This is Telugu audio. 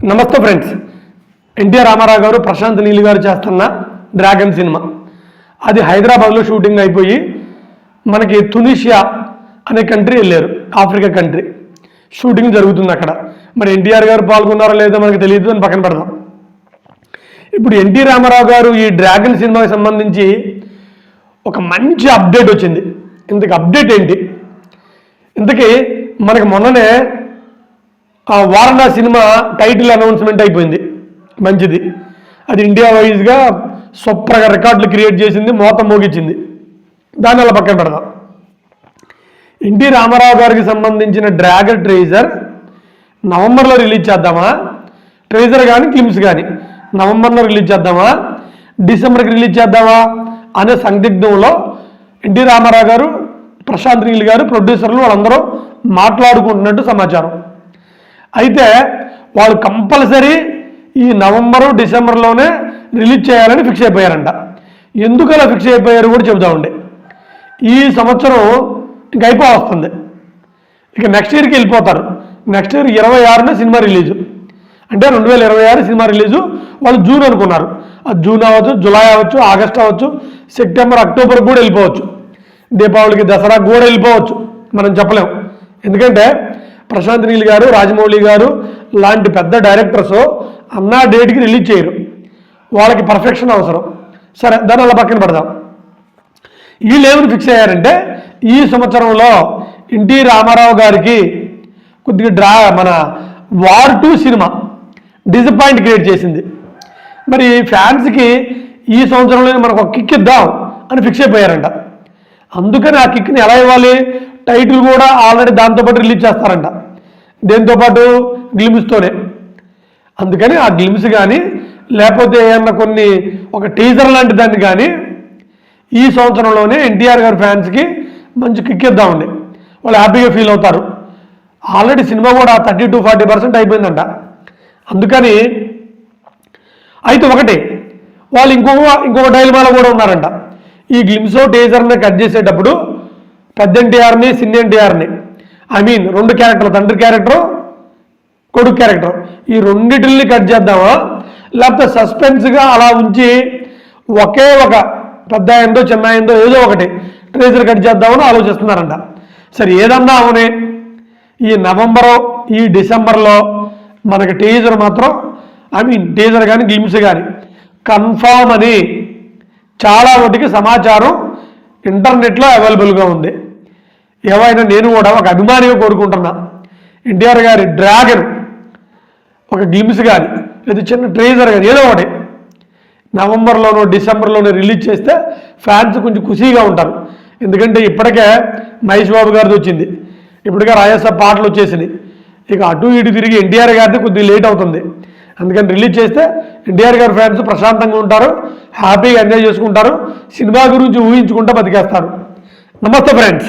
నమస్తే ఫ్రెండ్స్. ఎన్టీఆర్ రామారావు గారు ప్రశాంత్ నీల్ గారు చేస్తున్న డ్రాగన్ సినిమా. అది హైదరాబాద్లో షూటింగ్ అయిపోయి మనకి తునిషియా అనే కంట్రీ వెళ్ళారు ఆఫ్రికా కంట్రీ. షూటింగ్ జరుగుతుంది అక్కడ. మరి ఎన్టీఆర్ గారు పాల్గొన్నారో లేదో మనకు తెలియదు అని పక్కన పెడదాం. ఇప్పుడు ఎన్టీ రామారావు గారు ఈ డ్రాగన్ సినిమాకి సంబంధించి ఒక మంచి అప్డేట్ వచ్చింది. ఇంతకు అప్డేట్ ఏంటి? ఇంతకీ మనకి మొన్ననే ఆ వారణా సినిమా టైటిల్ అనౌన్స్మెంట్ అయిపోయింది. మంచిది. అది ఇండియా వైజ్గా సూపర్గా రికార్డులు క్రియేట్ చేసింది మోత మోగించింది దాన్ని అలా పక్కన పెడదాం. ఎన్టీ రామారావు గారికి సంబంధించిన డ్రాగన్ ట్రేజర్ నవంబర్లో రిలీజ్ చేద్దామా? ట్రేజర్ కానీ క్లిమ్స్ కానీ నవంబర్లో రిలీజ్ చేద్దామా? డిసెంబర్కి రిలీజ్ చేద్దామా? అనే సందిగ్ధంలో ఎన్టీ రామారావు గారు ప్రశాంత్ నీల్ గారు ప్రొడ్యూసర్లు వాళ్ళందరూ మాట్లాడుకుంటున్నట్టు సమాచారం. అయితే వాళ్ళు కంపల్సరీ ఈ నవంబరు డిసెంబర్లోనే రిలీజ్ చేయాలని ఫిక్స్ అయిపోయారంట. ఎందుకు అలా ఫిక్స్ అయిపోయారు కూడా చెబుతా ఉండే. ఈ సంవత్సరం ఇంక అయిపో వస్తుంది. ఇక నెక్స్ట్ ఇయర్కి వెళ్ళిపోతారు. నెక్స్ట్ ఇయర్ ఇరవై ఆరున సినిమా రిలీజు. అంటే రెండు వేల ఇరవై ఆరు సినిమా రిలీజు వాళ్ళు జూన్ అనుకున్నారు. అది జూన్ అవ్వచ్చు జూలై అవ్వచ్చు ఆగస్ట్ అవ్వచ్చు సెప్టెంబర్ అక్టోబర్ కూడా వెళ్ళిపోవచ్చు. దీపావళికి దసరా కూడా వెళ్ళిపోవచ్చు. మనం చెప్పలేం. ఎందుకంటే ప్రశాంత్ నీల్ గారు రాజమౌళి గారు లాంటి పెద్ద డైరెక్టర్స్ అన్నా డేట్కి రిలీజ్ చేయరు. వాళ్ళకి పర్ఫెక్షన్ అవసరం. సరే దాన్ని అలా పక్కన పెడదాం. వీళ్ళు ఏమని ఫిక్స్ అయ్యారంటే ఈ సంవత్సరంలో ఎన్టీ రామారావు గారికి కొద్దిగా డ్రా మన war two cinema disappoint create చేసింది. మరి ఫ్యాన్స్కి ఈ సంవత్సరంలో మనకు ఒక కిక్ ఇద్దాం అని ఫిక్స్ అయిపోయారంట. అందుకని ఆ కిక్ని ఎలా ఇవ్వాలి? టైటిల్ కూడా ఆల్రెడీ దాంతోపాటు రిలీజ్ చేస్తారంట. దీంతోపాటు గ్లిమ్స్తోనే అందుకని ఆ గ్లిమ్స్ కానీ లేకపోతే ఏమన్నా కొన్ని ఒక టీజర్ లాంటి దాన్ని కానీ ఈ సంవత్సరంలోనే ఎన్టీఆర్ గారి ఫ్యాన్స్కి మంచి కిక్ ఇద్దామండి. వాళ్ళు హ్యాపీగా ఫీల్ అవుతారు. ఆల్రెడీ సినిమా కూడా థర్టీ టు ఫార్టీ పర్సెంట్ అయిపోయిందంట. అందుకని అయితే ఒకటి వాళ్ళు ఇంకొక ఇంకొక డైలమాలో కూడా ఉన్నారంట. ఈ గ్లిమ్సో టేజర్ని కట్ చేసేటప్పుడు పెద్ద ఎన్టీఆర్ని చిన్న ఎన్టీఆర్ని ఐ మీన్ రెండు క్యారెక్టర్ తండ్రి క్యారెక్టర్ కొడుకు క్యారెక్టర్ ఈ రెండింటిని కట్ చేద్దామా? లేకపోతే సస్పెన్స్గా అలా ఉంచి ఒకే ఒక పెద్ద ఆయనతో చిన్న ఆయనతో ఏదో ఒకటి ట్రేజర్ కట్ చేద్దామని ఆలోచిస్తున్నారంట. సరే ఏదన్నా అవునే. ఈ నవంబరు ఈ డిసెంబర్లో మనకి టీజర్ మాత్రం ఐ మీన్ టీజర్ కానీ గిమ్స్ కానీ కన్ఫామ్ అని చాలా వాటికి సమాచారం ఇంటర్నెట్లో అవైలబుల్గా ఉంది. ఏవైనా నేను కూడా ఒక అభిమానిగా కోరుకుంటున్నా. ఎన్టీఆర్ గారి డ్రాగన్ ఒక గ్లిమ్స్ కానీ లేదా చిన్న ట్రేజర్ కానీ ఏదో ఒకటి. నవంబర్లోనో డిసెంబర్లోనో రిలీజ్ చేస్తే ఫ్యాన్స్ కొంచెం ఖుషీగా ఉంటారు. ఎందుకంటే ఇప్పటికే మహేష్ బాబు గారిది వచ్చింది. ఇప్పటికే రాజస్థాన్ పాటలు వచ్చేసినాయి. ఇక అటు ఇటు తిరిగి ఎన్టీఆర్ గారిది కొద్దిగా లేట్ అవుతుంది. అందుకని రిలీజ్ చేస్తే ఎన్టీఆర్ గారి ఫ్యాన్స్ ప్రశాంతంగా ఉంటారు హ్యాపీగా ఎంజాయ్ చేసుకుంటారు సినిమా గురించి ఊహించుకుంటూ బతికేస్తారు. నమస్తే ఫ్రెండ్స్.